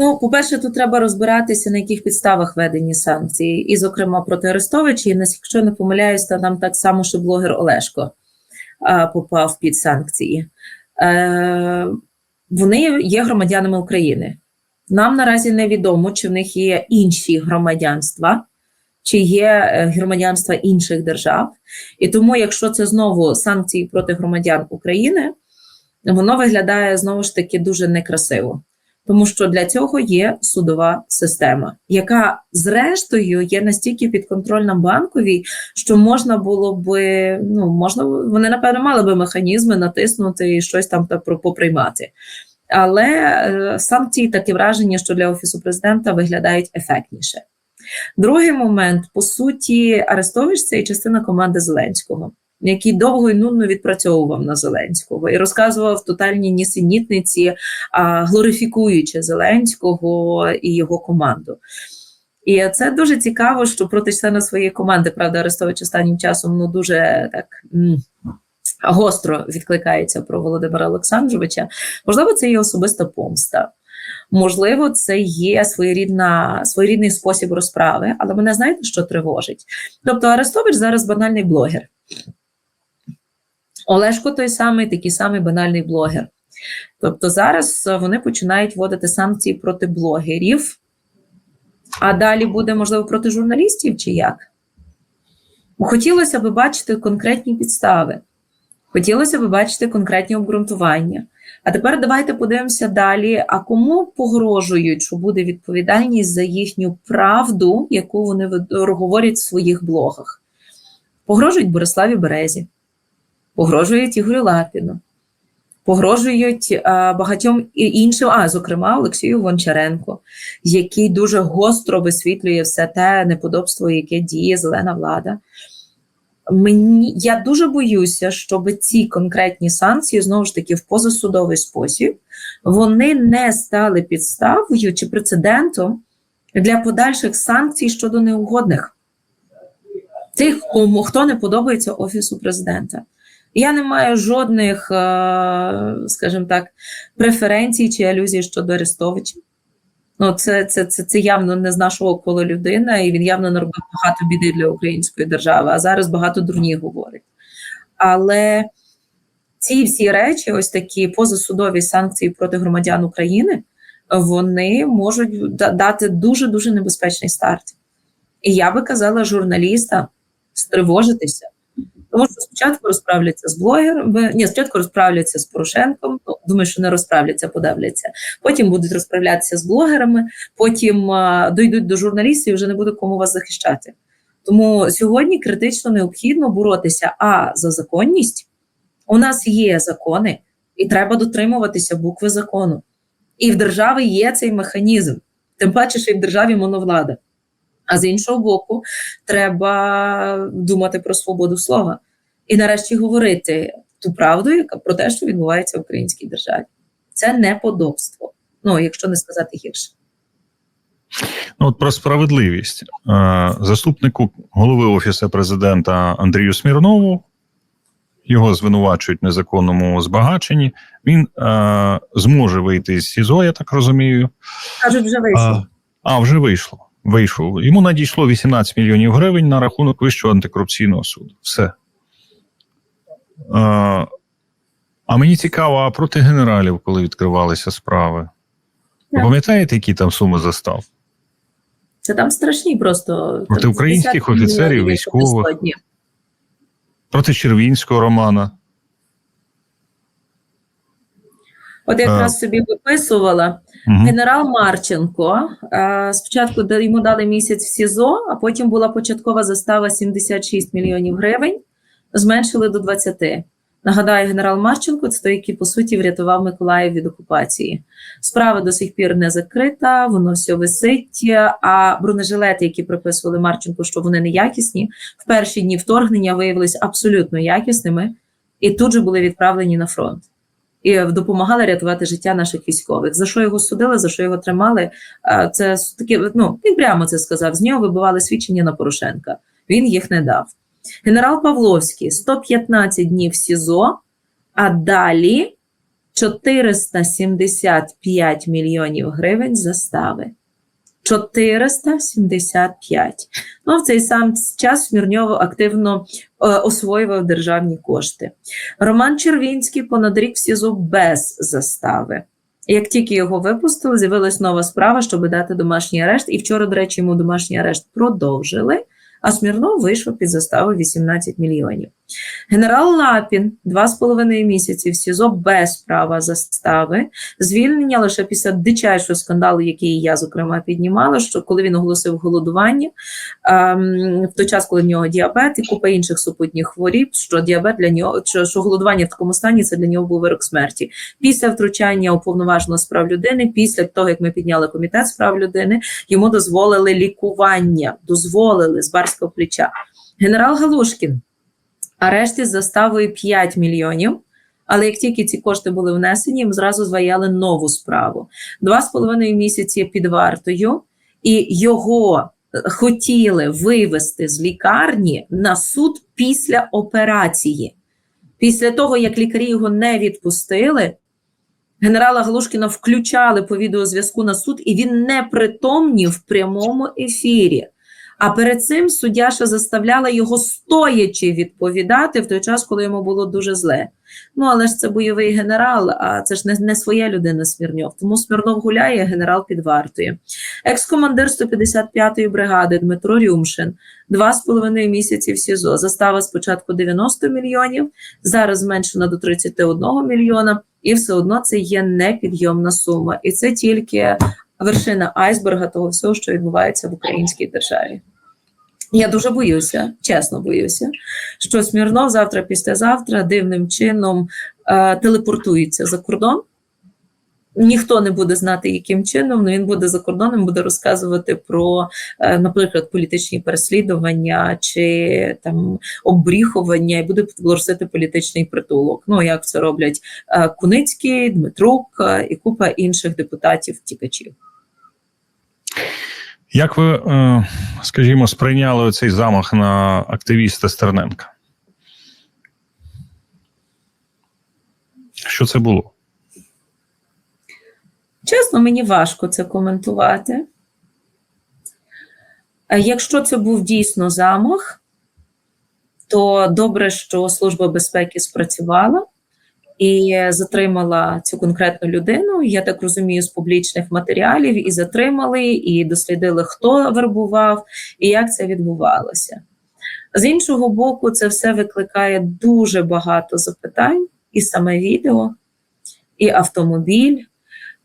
Ну, по-перше, тут треба розбиратися, на яких підставах введені санкції, і, зокрема, проти Арестовича, і якщо не помиляюсь, то там так само, що блогер Олешко а, попав під санкції. Е, вони є громадянами України. Нам наразі невідомо, чи в них є інші громадянства, чи є е, громадянства інших держав. І тому, якщо це знову санкції проти громадян України, воно виглядає знову ж таки дуже некрасиво. Тому що для цього є судова система, яка зрештою є настільки підконтрольна банковій, що можна було би ну можна вони напевно мали би механізми натиснути і щось там та поприймати. Але е, санкції таке враження, що для офісу президента виглядають ефектніше. Другий момент по суті, Арестович це і частина команди Зеленського який довго і нудно відпрацьовував на Зеленського і розказував тотальні нісенітниці, глорифікуючи Зеленського і його команду. І це дуже цікаво, що проти члена своєї команди, правда, Арестович останнім часом ну дуже так. Гостро відкликається про Володимира Олександровича. Можливо, це є особиста помста. Можливо, це є своєрідна, своєрідний спосіб розправи, але мене знаєте, що тривожить? Тобто, Арестович зараз банальний блогер. Олешко той самий, такий самий банальний блогер. Тобто зараз е, вони починають вводити санкції проти блогерів, а далі буде, можливо, проти журналістів чи як? Хотілося б бачити конкретні підстави, хотілося б бачити конкретні обґрунтування. А тепер давайте подивимося далі: а кому погрожують, що буде відповідальність за їхню правду, яку вони говорять в своїх блогах? Погрожують Бориславі Березі погрожують Ігорю Лапіну, погрожують а, багатьом іншим, а зокрема Олексію Гончаренко, який дуже гостро висвітлює все те неподобство, яке діє зелена влада. Мені я дуже боюся, щоб ці конкретні санкції знову ж таки в позасудовий спосіб вони не стали підставою чи прецедентом для подальших санкцій щодо неугодних тих, кому хто не подобається офісу президента. Я не маю жодних, е, скажімо так, преференцій чи алюзій щодо Арестовича. Ну, це це, це, це явно не з нашого кола людина, і він явно наробив багато біди для української держави, а зараз багато дурні говорить. Але ці всі речі, ось такі позасудові санкції проти громадян України, вони можуть дати дуже дуже небезпечний старт. І я би казала журналістам стривожитися. Тому що спочатку розправляться з блогерами, ні, спочатку розправляться з Порошенком. Ну, думаю, що не розправляться, подавляться. Потім будуть розправлятися з блогерами, потім а, дойдуть до журналістів і вже не буде кому вас захищати. Тому сьогодні критично необхідно боротися а за законність. У нас є закони, і треба дотримуватися букви закону. І в державі є цей механізм, тим паче, що і в державі моновлада. А з іншого боку, треба думати про свободу слова і нарешті говорити ту правду, яка про те, що відбувається в українській державі. Це неподобство. Ну, якщо не сказати гірше. Ну, от про справедливість заступнику голови офісу президента Андрію Смірнову. Його звинувачують в незаконному збагаченні. Він е, зможе вийти з СІЗО, я так розумію. Кажуть, вже вийшло. А, а вже вийшло вийшов. Йому надійшло 18 мільйонів гривень на рахунок Вищого антикорупційного суду. Все. А, а мені цікаво, а проти генералів, коли відкривалися справи. Ви пам'ятаєте, які там суми застав? Це там страшні просто проти українських офіцерів, військових, проти Червінського Романа. От якраз собі виписувала угу. генерал Марченко. А, спочатку йому дали місяць в СІЗО, а потім була початкова застава 76 мільйонів гривень, зменшили до 20. Нагадаю, генерал Марченко це той, який по суті врятував Миколаїв від окупації. Справа до сих пір не закрита, воно все висить. А бронежилети, які приписували Марченко, що вони неякісні, в перші дні вторгнення виявилися абсолютно якісними і тут же були відправлені на фронт і допомагали рятувати життя наших військових. За що його судили, за що його тримали? Це таке, ну він прямо це сказав. З нього вибивали свідчення на Порошенка. Він їх не дав. Генерал Павловський 115 днів СІЗО, а далі 475 мільйонів гривень застави. 475. Ну, в цей сам час Смірньов активно е, освоював державні кошти. Роман Червінський понад рік в СІЗО без застави. Як тільки його випустили, з'явилась нова справа, щоб дати домашній арешт. І вчора, до речі, йому домашній арешт продовжили, а Смірнов вийшов під заставу 18 мільйонів. Генерал Лапін два з половиною місяці в СІЗО без права застави, звільнення лише після дичайшого скандалу, який я, зокрема, піднімала, що коли він оголосив голодування, ем, в той час, коли в нього діабет і купа інших супутніх хворіб, що діабет для нього, що, що голодування в такому стані це для нього був вирок смерті. Після втручання уповноваженого з прав людини, після того, як ми підняли комітет з прав людини, йому дозволили лікування, дозволили з барського плеча. Генерал Галушкін. Арешті заставою 5 мільйонів. Але як тільки ці кошти були внесені, їм зразу зваяли нову справу. Два з половиною місяці під вартою, і його е, хотіли вивести з лікарні на суд після операції. Після того, як лікарі його не відпустили, генерала Галушкіна включали по відеозв'язку на суд, і він не притомнів в прямому ефірі. А перед цим суддя ще заставляла його стоячи відповідати в той час, коли йому було дуже зле. Ну, але ж це бойовий генерал, а це ж не, не своя людина Смірньов. Тому Смірнов гуляє, генерал під вартою. Екс-командир 155-ї бригади Дмитро Рюмшин два з половиною місяці в СІЗО. Застава спочатку 90 мільйонів, зараз зменшена до 31 мільйона, і все одно це є непідйомна сума. І це тільки вершина айсберга того всього, що відбувається в українській державі. Я дуже боюся, чесно боюся, що Смірнов завтра, післязавтра дивним чином е, телепортується за кордон. Ніхто не буде знати, яким чином, але він буде за кордоном, буде розказувати про, е, наприклад, політичні переслідування чи там обріхування, і буде просити політичний притулок. Ну як це роблять е, Куницький, Дмитрук е, і купа інших депутатів-тікачів. Як ви, скажімо, сприйняли цей замах на активіста Стерненка? Що це було? Чесно, мені важко це коментувати. Е, Якщо це був дійсно замах, то добре, що Служба безпеки спрацювала і затримала цю конкретну людину. Я так розумію, з публічних матеріалів і затримали, і дослідили, хто вербував і як це відбувалося. З іншого боку, це все викликає дуже багато запитань, і саме відео, і автомобіль,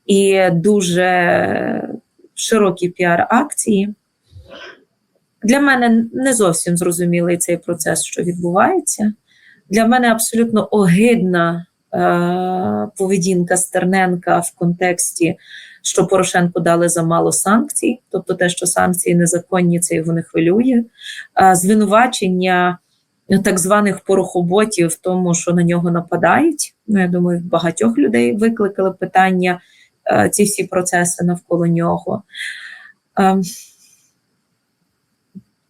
і дуже широкі піар-акції. Для мене не зовсім зрозумілий цей процес, що відбувається. Для мене абсолютно огидна е, поведінка Стерненка в контексті, що Порошенку дали замало санкцій, тобто те, що санкції незаконні, це його не хвилює. Е, звинувачення так званих порохоботів в тому, що на нього нападають. Ну, я думаю, багатьох людей викликали питання ці всі процеси навколо нього. Е,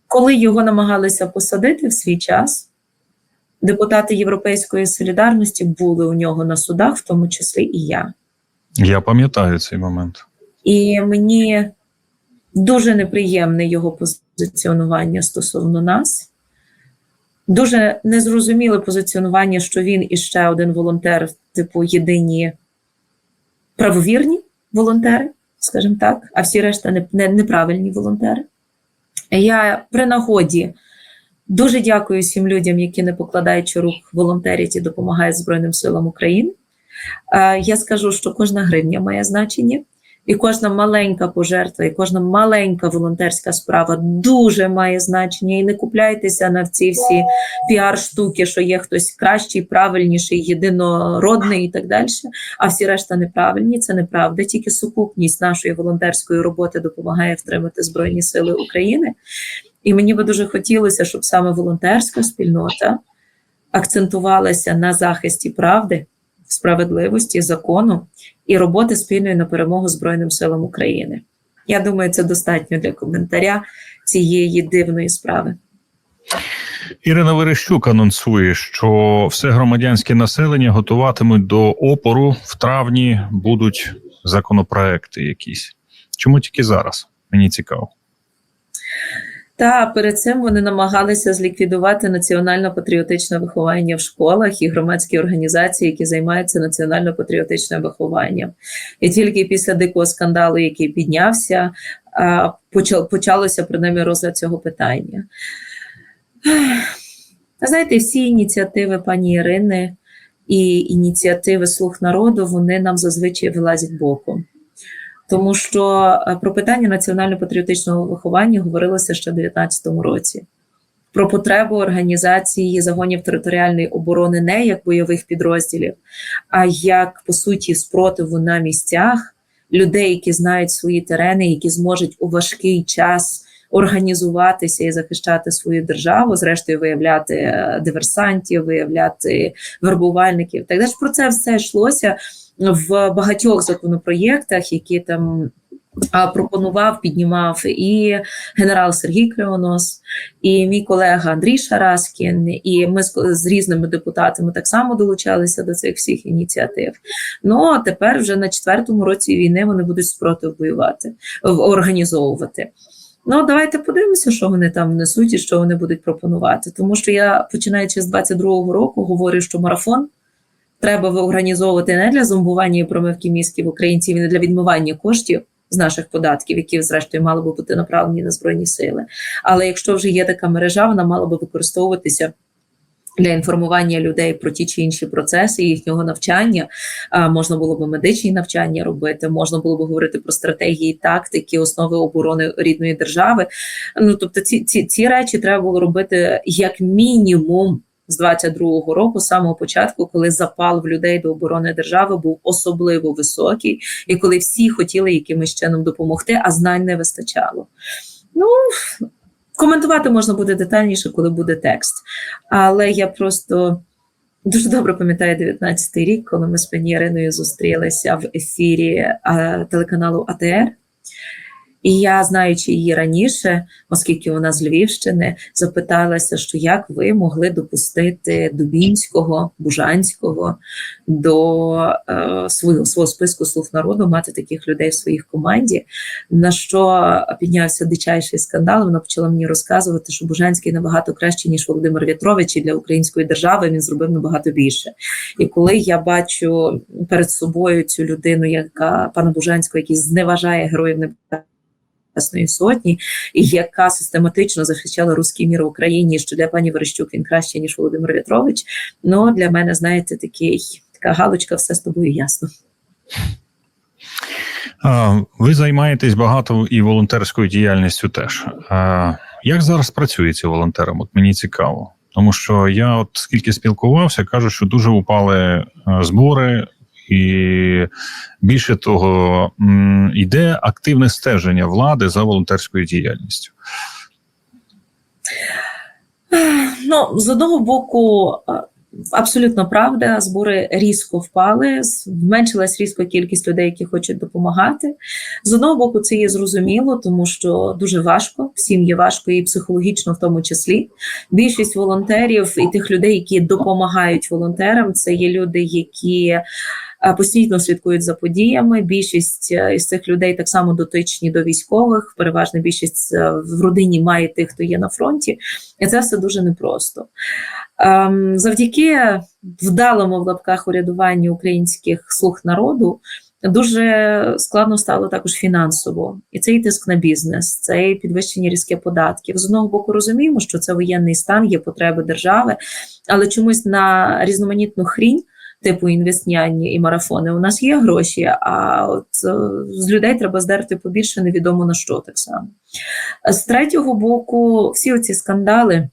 коли його намагалися посадити в свій час, депутати Європейської солідарності були у нього на судах, в тому числі і я. Я пам'ятаю цей момент. І мені дуже неприємне його позиціонування стосовно нас. Дуже незрозуміле позиціонування, що він і ще один волонтер, типу, єдині правовірні волонтери, скажімо так, а всі решта не, не, неправильні волонтери. Я при нагоді дуже дякую всім людям, які не покладаючи рук волонтерять і допомагають Збройним силам України. Е, Я скажу, що кожна гривня має значення, і кожна маленька пожертва, і кожна маленька волонтерська справа дуже має значення. І не купляйтеся на ці всі піар-штуки, що є хтось кращий, правильніший, єдинородний і так далі. А всі решта неправильні. Це неправда. Тільки сукупність нашої волонтерської роботи допомагає втримати Збройні Сили України. І мені би дуже хотілося, щоб саме волонтерська спільнота акцентувалася на захисті правди, справедливості, закону і роботи спільної на перемогу Збройним силам України. Я думаю, це достатньо для коментаря цієї дивної справи. Ірина Верещук анонсує, що все громадянське населення готуватимуть до опору. В травні будуть законопроекти якісь. Чому тільки зараз? Мені цікаво. Та перед цим вони намагалися зліквідувати національно-патріотичне виховання в школах і громадські організації, які займаються національно-патріотичним вихованням. І тільки після дикого скандалу, який піднявся, почалося принаймні розгляд цього питання. Знаєте, всі ініціативи пані Ірини і ініціативи Слуг народу вони нам зазвичай вилазять боком. Тому що е, про питання національно-патріотичного виховання говорилося ще в 2019 році. Про потребу організації загонів територіальної оборони не як бойових підрозділів, а як по суті спротиву на місцях людей, які знають свої терени, які зможуть у важкий час організуватися і захищати свою державу, зрештою виявляти е, диверсантів, виявляти вербувальників. Так далі про це все йшлося в багатьох законопроєктах, які там пропонував, піднімав і генерал Сергій Кривонос, і мій колега Андрій Шараскін, і ми з, з різними депутатами так само долучалися до цих всіх ініціатив. Ну а тепер вже на четвертому році війни вони будуть спротив воювати, організовувати. Ну, давайте подивимося, що вони там несуть і що вони будуть пропонувати. Тому що я, починаючи з 22-го року, говорю, що марафон треба організовувати не для зомбування і промивки мізків українців, і не для відмивання коштів з наших податків, які, зрештою, мали би бути направлені на збройні сили. Але якщо вже є така мережа, вона мала би використовуватися. Для інформування людей про ті чи інші процеси їхнього навчання а, можна було б медичні навчання робити, можна було б говорити про стратегії, тактики, основи оборони рідної держави. Ну тобто, ці, ці, ці речі треба було робити як мінімум з 22-го року, самого початку, коли запал в людей до оборони держави був особливо високий, і коли всі хотіли якимось чином допомогти, а знань не вистачало. Ну коментувати можна буде детальніше, коли буде текст. Але я просто дуже добре пам'ятаю 19-й рік, коли ми з пані Іриною зустрілися в ефірі а, телеканалу АТР. І я, знаючи її раніше, оскільки вона з Львівщини, запиталася, що як ви могли допустити Дубінського, Бужанського до е, свого, свого списку слуг народу, мати таких людей в своїх команді. На що піднявся дичайший скандал. Вона почала мені розказувати, що Бужанський набагато краще, ніж Володимир В'ятрович, і для української держави він зробив набагато більше. І коли я бачу перед собою цю людину, яка пана Бужанського, який зневажає героїв Небесної Небесної Сотні, і яка систематично захищала руський мір в Україні, що для пані Верещук він краще, ніж Володимир В'ятрович. Ну для мене, знаєте, такий така галочка, все з тобою ясно. Ви займаєтесь багато і волонтерською діяльністю теж. Як зараз працюється волонтером? От мені цікаво. Тому що я, от скільки спілкувався, кажу, що дуже упали е, збори, і більше того, йде активне стеження влади за волонтерською діяльністю. Ну, з одного боку, е, абсолютно правда, збори різко впали, зменшилась різко кількість людей, які хочуть допомагати. З одного боку, це є зрозуміло, тому що дуже важко, всім є важко і психологічно, в тому числі. Більшість волонтерів і тих людей, які допомагають волонтерам, це є люди, які постійно слідкують за подіями. Більшість е, із цих людей так само дотичні до військових. Переважна більшість е, в родині має тих, хто є на фронті, і це все дуже непросто. Ем, Завдяки вдалому в лапках урядуванню українських слуг народу. Дуже складно стало також фінансово, і це і тиск на бізнес, це і підвищення різке податків. З одного боку розуміємо, що це воєнний стан, є потреби держави, але чомусь на різноманітну хрінь, типу інвестняні і марафони, у нас є гроші. А от е, з людей треба здерти побільше, невідомо на що так само. З третього боку, всі оці скандали.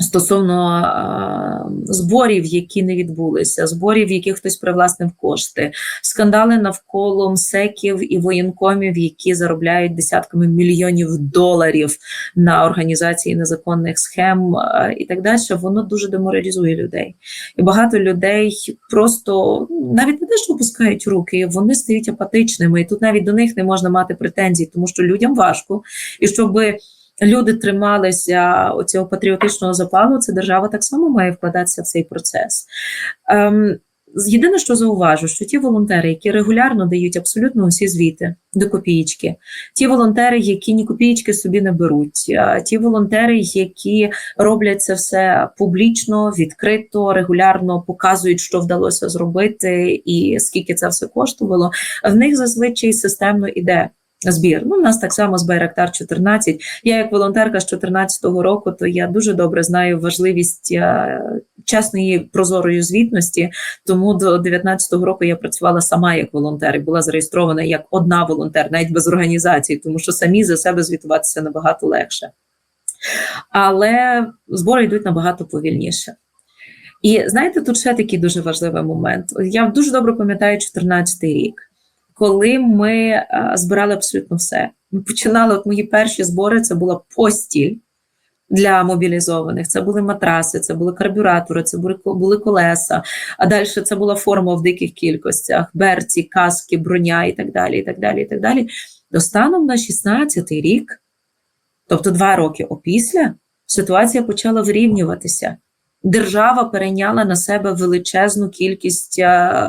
Стосовно е, зборів, які не відбулися, зборів, яких хтось привласнив кошти, скандали навколо МСЕКів і воєнкомів, які заробляють десятками мільйонів доларів на організації незаконних схем е, і так далі, воно дуже деморалізує людей. І багато людей просто навіть не те, що опускають руки, вони стають апатичними, і тут навіть до них не можна мати претензій, тому що людям важко, і щоби люди трималися оцього патріотичного запалу, це держава так само має вкладатися в цей процес. Ем, Єдине, що зауважу, що ті волонтери, які регулярно дають абсолютно усі звіти до копієчки, ті волонтери, які ні копієчки собі не беруть, ті волонтери, які роблять це все публічно, відкрито, регулярно показують, що вдалося зробити, і скільки це все коштувало, в них зазвичай системно іде. Збір. Ну, у нас так само з Байрактар 14. Я як волонтерка з 14-го року, то я дуже добре знаю важливість е, чесної прозорої звітності. Тому до 19-го року я працювала сама як волонтер і була зареєстрована як одна волонтер, навіть без організації, тому що самі за себе звітуватися набагато легше. Але збори йдуть набагато повільніше. І знаєте, тут ще такий дуже важливий момент. Я дуже добре пам'ятаю 14-й рік, коли ми збирали абсолютно все. Ми починали от мої перші збори. Це була постіль для мобілізованих. Це були матраси, це були карбюратори, це були, були колеса. А далі це була форма в диких кількостях: берці, каски, броня і так далі. І так далі, і так далі. До станом на 16-й рік, тобто два роки опісля, ситуація почала вирівнюватися. Держава перейняла на себе величезну кількість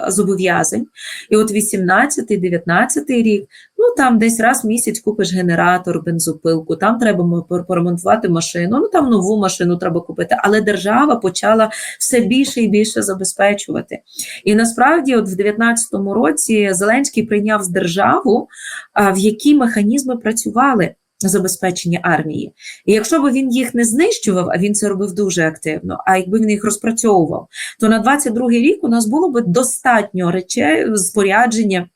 зобов'язань. І от 18-19 рік, ну там десь раз в місяць купиш генератор, бензопилку, там треба поремонтувати машину, ну там нову машину треба купити. Але держава почала все більше і більше забезпечувати. І насправді, от в 19-му році Зеленський прийняв з державу, в які механізми працювали забезпечення армії. І якщо б він їх не знищував, а він це робив дуже активно, а якби він їх розпрацьовував, то на 22-й рік у нас було б достатньо речей, спорядження.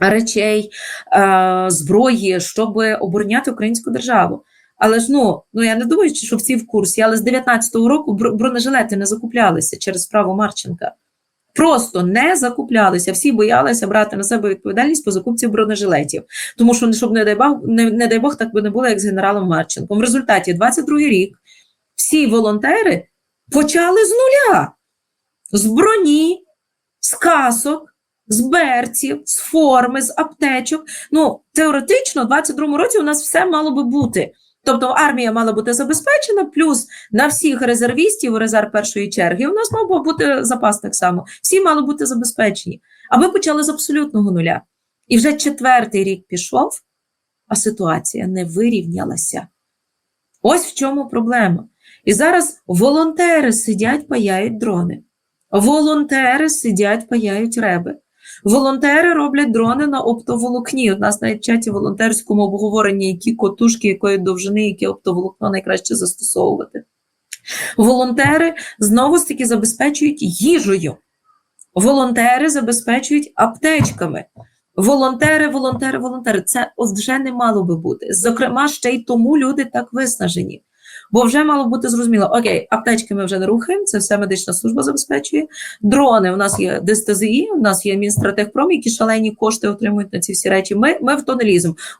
Речей, е, зброї, щоб обороняти українську державу. Але ж ну ну я не думаю, що всі в курсі, але з 19-го року бронежилети не закуплялися через справу Марченка. Просто не закуплялися. Всі боялися брати на себе відповідальність по закупці бронежилетів. Тому що, щоб не дай Бог, не, не дай Бог, так би не було, як з генералом Марченком. В результаті 22-й рік всі волонтери почали з нуля: з броні, з касок, з берців, з форми, з аптечок. Ну, теоретично, в 22-му році у нас все мало би бути. Тобто армія мала бути забезпечена, плюс на всіх резервістів, резерв першої черги, у нас мав бути запас так само. Всі мали бути забезпечені. А ми почали з абсолютного нуля. І вже четвертий рік пішов, а ситуація не вирівнялася. Ось в чому проблема. І зараз волонтери сидять, паяють дрони. Волонтери сидять, паяють реби. Волонтери роблять дрони на оптоволокні. У нас навіть в чаті волонтерському обговоренні, які котушки, якої довжини, яке оптоволокно найкраще застосовувати. Волонтери знову ж таки забезпечують їжею. Волонтери забезпечують аптечками. Волонтери, волонтери, волонтери. Це вже не мало би бути. Зокрема, ще й тому люди так виснажені. Бо вже мало бути зрозуміло, окей, аптечки ми вже не рухаємо, це все медична служба забезпечує. Дрони, у нас є ДСТЗІ, у нас є Мінстратехпром, які шалені кошти отримують на ці всі речі. Ми, ми в то.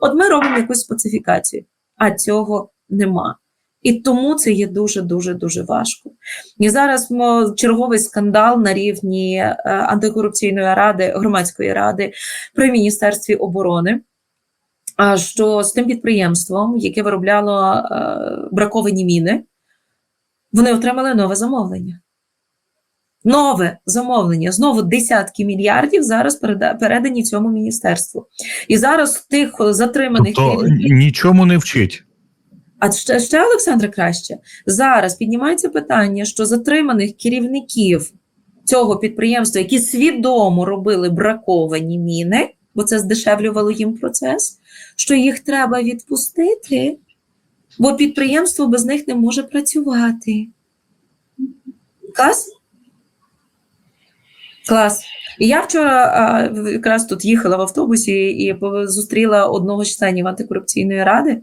От ми робимо якусь специфікацію, а цього нема. І тому це є дуже дуже дуже важко. І зараз черговий скандал на рівні е, антикорупційної ради, громадської ради при міністерстві оборони. Що з тим підприємством, яке виробляло е, браковані міни, вони отримали нове замовлення. Нове замовлення. Знову десятки мільярдів зараз передані цьому міністерству. І зараз тих затриманих тобто, керівників... нічому не вчить. А ще, ще Олександре краще зараз піднімається питання, що затриманих керівників цього підприємства, які свідомо робили браковані міни, бо це здешевлювало їм процес, що їх треба відпустити, бо підприємство без них не може працювати. Клас? Клас. І я вчора а, якраз тут їхала в автобусі і зустріла одного з членів антикорупційної ради,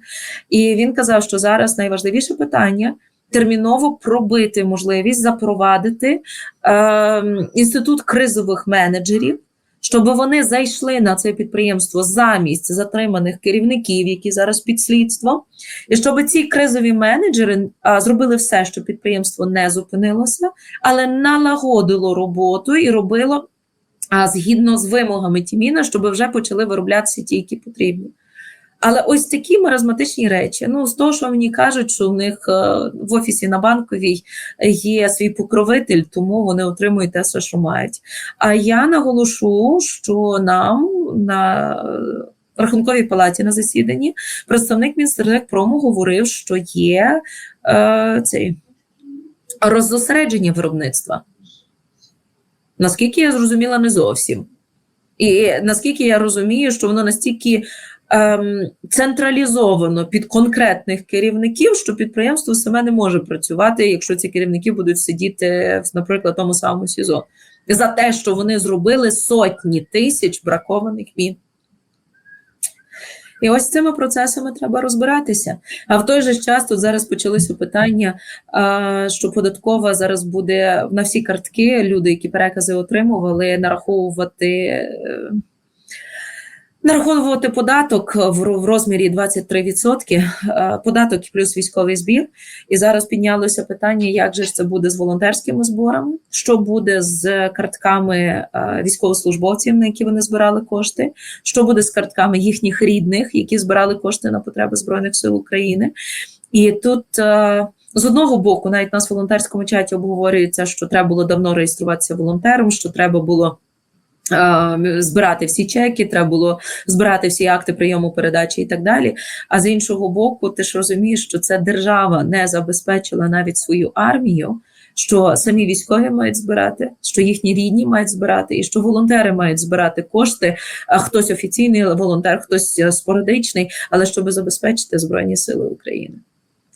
і він казав, що зараз найважливіше питання. Терміново пробити можливість запровадити е, інститут кризових менеджерів, щоб вони зайшли на це підприємство замість затриманих керівників, які зараз під слідством, і щоб ці кризові менеджери а, зробили все, щоб підприємство не зупинилося, але налагодило роботу і робило а, згідно з вимогами Тіміна, щоб вже почали вироблятися ті, які потрібні. Але ось такі маразматичні речі. Ну, з того, що мені кажуть, що в них е, в офісі на банковій є свій покровитель, тому вони отримують те, що мають. А я наголошу, що нам на рахунковій палаті на засіданні представник Мінстерлекпрому говорив, що є е, цей роззосередження виробництва. Наскільки я зрозуміла, не зовсім. І наскільки я розумію, що воно настільки ем, централізовано під конкретних керівників, що підприємство саме не може працювати, якщо ці керівники будуть сидіти, наприклад, в тому самому СІЗО, за те, що вони зробили сотні тисяч бракованих мін. І ось цими процесами треба розбиратися. А в той же час тут зараз почалися питання, що податкова зараз буде на всі картки, люди, які перекази отримували, нараховувати. Нараховувати податок в розмірі 23%, е, податок плюс військовий збір. І зараз піднялося питання, як же це буде з волонтерськими зборами, що буде з картками е, військовослужбовців, на які вони збирали кошти, що буде з картками їхніх рідних, які збирали кошти на потреби Збройних сил України. І тут е, з одного боку, навіть нас в волонтерському чаті обговорюється, що треба було давно реєструватися волонтером, що треба було. Е, Збирати всі чеки, треба було збирати всі акти прийому передачі і так далі. А з іншого боку, ти ж розумієш, що це держава не забезпечила навіть свою армію, що самі військові мають збирати, що їхні рідні мають збирати, і що волонтери мають збирати кошти. А хтось офіційний волонтер, хтось е, спорадичний, але щоб забезпечити Збройні Сили України.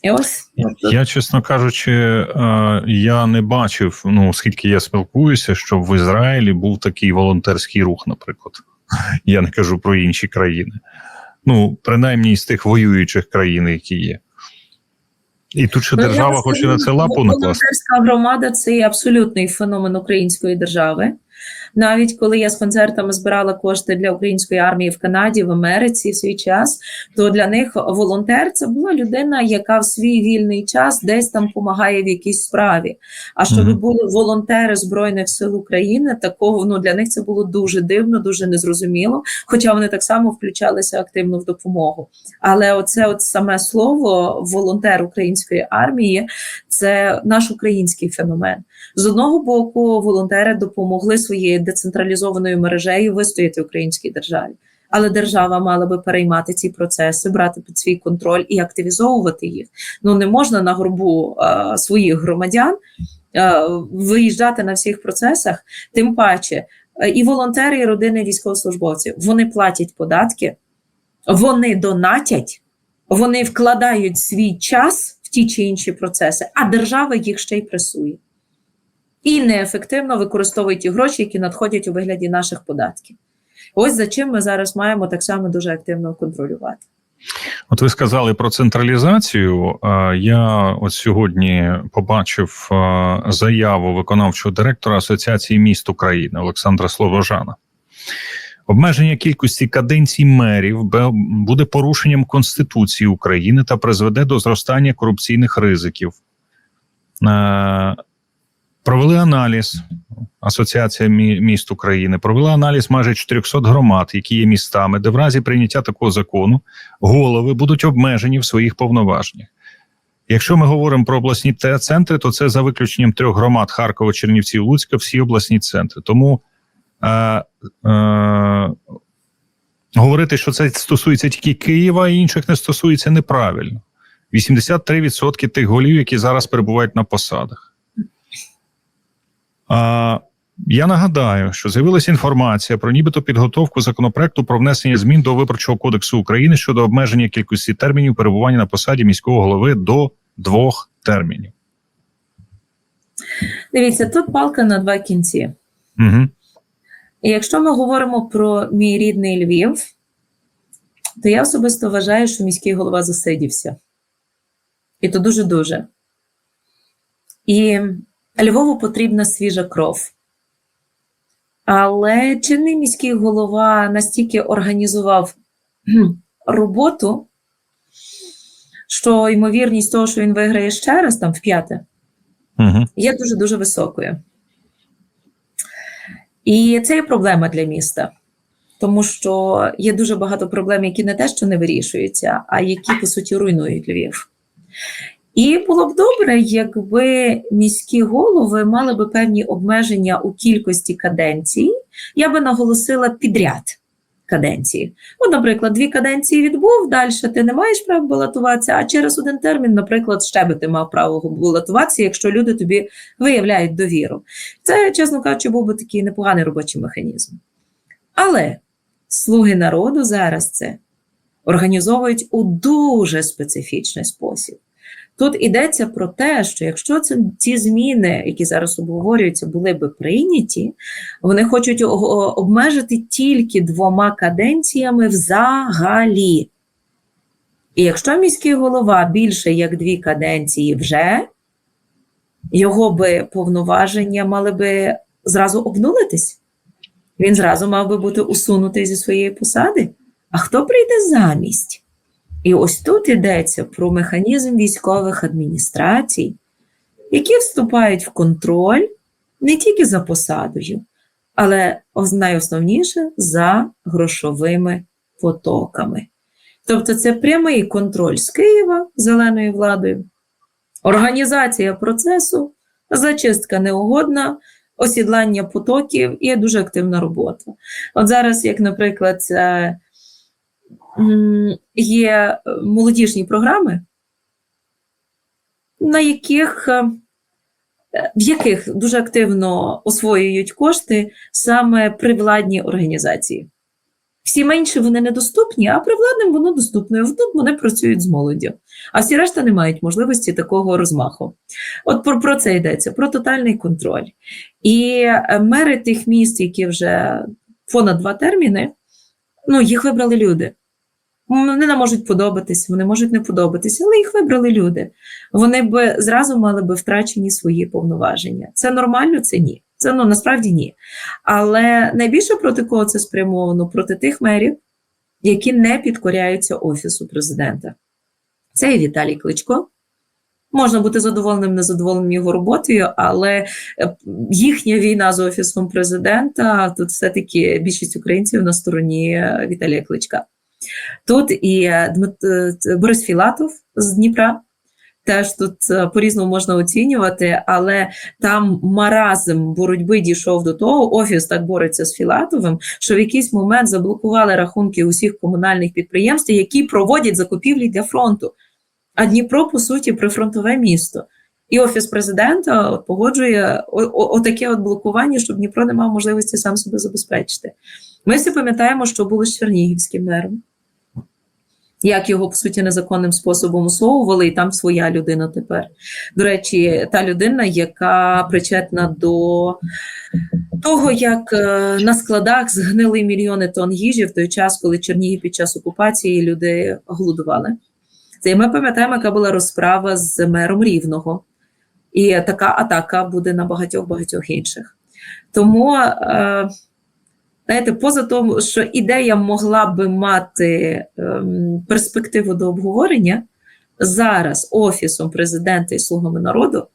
І ось Я, чесно кажучи, е, я не бачив, ну скільки я спілкуюся, щоб в Ізраїлі був такий волонтерський рух, наприклад. Я не кажу про інші країни. Ну, принаймні з тих воюючих країн, які є. І тут ще Ну, держава хоче на це лапу накласти. Волонтерська громада це є абсолютний феномен української держави. Навіть коли я з концертами збирала кошти для української армії в Канаді, в Америці в свій час, то для них волонтер це була людина, яка в свій вільний час десь там допомагає в якійсь справі. А щоб Мгм. були волонтери Збройних сил України, такого ну для них це було дуже дивно, дуже незрозуміло. Хоча вони так само включалися активно в допомогу. Але оце от саме слово волонтер української армії це наш український феномен. З одного боку, волонтери допомогли своєю децентралізованою мережею вистояти українській державі. Але держава мала би переймати ці процеси, брати під свій контроль і активізовувати їх. Ну не можна на горбу е, своїх громадян е, виїжджати на всіх процесах. Тим паче, е, і волонтери, і родини військовослужбовців вони платять податки, вони донатять, вони вкладають свій час в ті чи інші процеси, а держава їх ще й пресує. І неефективно використовує ті гроші, які надходять у вигляді наших податків. Ось за чим ми зараз маємо так само дуже активно контролювати. От ви сказали про централізацію. Я от сьогодні побачив заяву виконавчого директора Асоціації міст України Олександра Словожана. Обмеження кількості каденцій мерів буде порушенням Конституції України та призведе до зростання корупційних ризиків. Провели аналіз Асоціація міст України, провела аналіз майже 400 громад, які є містами, де в разі прийняття такого закону голови будуть обмежені в своїх повноваженнях. Якщо ми говоримо про обласні центри, то це за виключенням трьох громад Харкова, Чернівців, Луцька, всі обласні центри. Тому е, е, говорити, що це стосується тільки Києва і інших не стосується неправильно. 83% тих голів, які зараз перебувають на посадах. А, я нагадаю, що з'явилася інформація про нібито підготовку законопроекту про внесення змін до Виборчого кодексу України щодо обмеження кількості термінів перебування на посаді міського голови до двох термінів. Дивіться, тут палка на два кінці. Угу. І якщо ми говоримо про мій рідний Львів, то я особисто вважаю, що міський голова засидівся. І то дуже-дуже. І Львову потрібна свіжа кров. Але чинний міський голова настільки організував роботу, що ймовірність того, що він виграє ще раз там в п'яте, Угу. є дуже-дуже високою. І це є проблема для міста. тому що є дуже багато проблем, які не те, що не вирішуються, а які по суті руйнують Львів. І було б добре, якби міські голови мали би певні обмеження у кількості каденцій. Я би наголосила підряд каденції. От, наприклад, дві каденції відбув, далі ти не маєш права балотуватися, а через один термін, наприклад, ще би ти мав право балотуватися, якщо люди тобі виявляють довіру. Це, чесно кажучи, був би такий непоганий робочий механізм. Але слуги народу зараз це організовують у дуже специфічний спосіб. Тут йдеться про те, що якщо це ці зміни, які зараз обговорюються, були би прийняті, вони хочуть обмежити тільки двома каденціями взагалі. І якщо міський голова більше як дві каденції вже, його би повноваження мали би зразу обнулитись. Він зразу мав би бути усунутий зі своєї посади. А хто прийде замість? І ось тут йдеться про механізм військових адміністрацій, які вступають в контроль не тільки за посадою, але найосновніше за грошовими потоками. Тобто це прямий контроль з Києва зеленою владою, організація процесу, зачистка неугодна, осідлання потоків і дуже активна робота. От зараз, як, наприклад, е, є е, молодіжні програми, на яких, е, в яких дуже активно освоюють кошти саме привладні організації. Всі менші вони недоступні, а привладним воно доступно. Тут вони працюють з молоддю. А всі решта не мають можливості такого розмаху. От про, про це йдеться, про тотальний контроль. І е, мери тих міст, які вже понад два терміни, ну, їх вибрали люди. Вони нам можуть подобатись, вони можуть не подобатись, але їх вибрали люди. Вони б зразу мали би втрачені свої повноваження. Це нормально, це ні. Це ну насправді ні. Але найбільше проти кого це спрямовано? Проти тих мерів, які не підкоряються офісу президента. Це і Віталій Кличко. Можна бути задоволеним, незадоволеним його роботою, але е, їхня війна з офісом президента тут все-таки більшість українців на стороні е, Віталія Кличка. Тут і е, е, Борис Філатов з Дніпра. Теж тут е, по-різному можна оцінювати, але там маразм боротьби дійшов до того, офіс так бореться з Філатовим, що в якийсь момент заблокували рахунки усіх комунальних підприємств, які проводять закупівлі для фронту. А Дніпро, по суті, прифронтове місто. І офіс президента погоджує отаке от блокування, щоб Дніпро не мав можливості сам себе забезпечити. Ми всі пам'ятаємо, що було з Чернігівським мером, як його, по суті, незаконним способом усовували, і там своя людина тепер. До речі, та людина, яка причетна до того, як е, на складах згнили мільйони тонн їжі в той час, коли Чернігів під час окупації люди голодували. Це ми пам'ятаємо, яка була розправа з мером Рівного. І така атака буде на багатьох багатьох інших. Тому, е, знаєте, поза тому, що ідея могла би мати ем, перспективу до обговорення, зараз офісом президента і слугами народу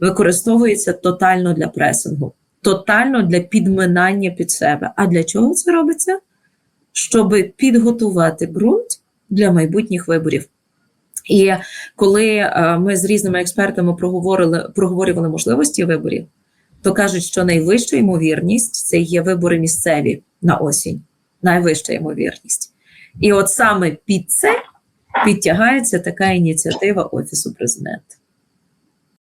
використовується тотально для пресингу, тотально для підминання під себе. А для чого це робиться? Щоб підготувати ґрунт для майбутніх виборів. І коли е, ми з різними експертами проговорили, проговорювали можливості виборів, то кажуть, що найвища ймовірність це є вибори місцеві на осінь. Найвища ймовірність. І от саме під це підтягається така ініціатива Офісу президента.